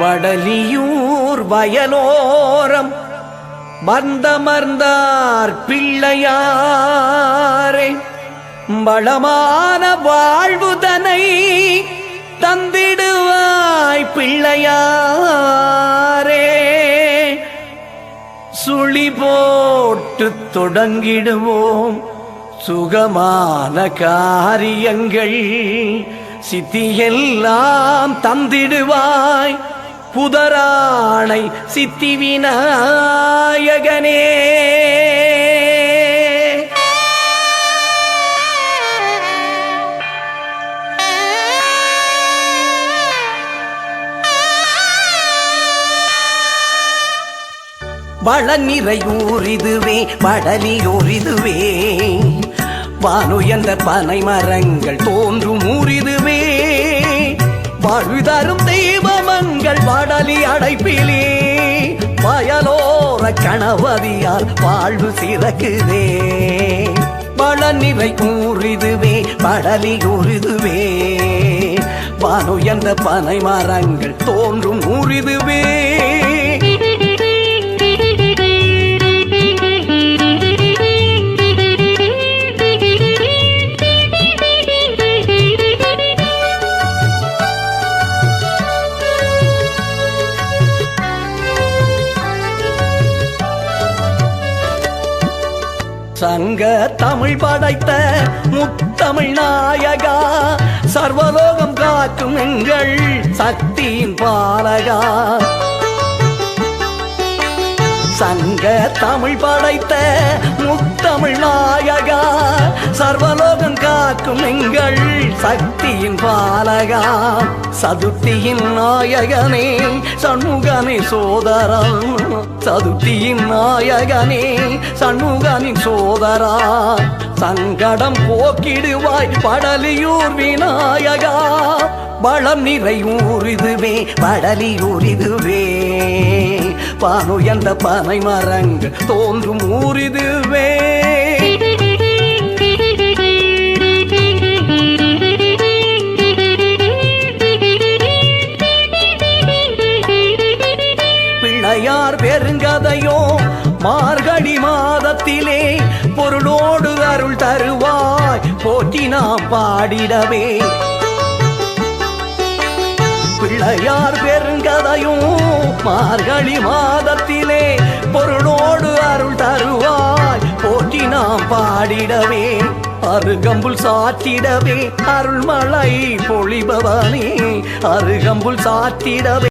வடலியூர் வயலோரம் வந்தமர்ந்தார் பிள்ளையாரே. வளமான வாழ்வுதனை தந்திடுவாய் பிள்ளையாரே. சுழி போட்டு தொடங்கிடுவோம் சுகமான காரியங்கள் சித்தியெல்லாம் தந்திடுவாய். புதராணை சித்தி விநாயகனே. வளநிறையூர் இதுவே வடலியூர் இதுவே வானுயர்ந்த பனை மரங்கள் தோன்றும் ஊர் இதுவே வாழ்வு தரும் தெய்வமங்கள் அடைப்பிலே. வயலோர கணவதியால் வாழ்வு சிறக்குதே. வளநிறை ஊர் இதுவே படலி ஊர் இதுவே வானுயர்ந்த பனை மரங்கள் தோன்றும் ஊர் சங்க தமிழ் படைத்த முத்தமிழ் நாயகா சர்வலோகம் காக்கும் எங்கள் சக்தியின் பாலகா. சங்க தமிழ் படைத்த முத்தமிழ் நாயகா. சர்வலோகம் காக்கும் எங்கள் சக்தியின் பாலகா. சதுர்த்தியின் நாயகனே சண்முகனே சோதரா. சதுர்த்தியின் நாயகனே சண்முகனின் சோதரா. சங்கடம் போக்கிடுவாய் படலியூர் விநாயகா. பழம் நிறையூர் இதுவே படலியூர் இதுவே பானுயர்ந்த பனை மரங்கு தோன்றும் ஊர் இதுவே பிள்ளையார் பெருங்கதையோ மார்கழி மாதத்திலே பொருளோடு அருள் தருவாய். போற்றி நாம் பாடிடவே. பிள்ளையார் பெருங்கதையும் மார்கழி மாதத்திலே பொருளோடு அருள் தருவாய். போற்றி நாம் பாடிடவே அருகம்புல் சாத்திடவே அருள்மலை பொழிபவனே அருகம்புல் சாத்திடவே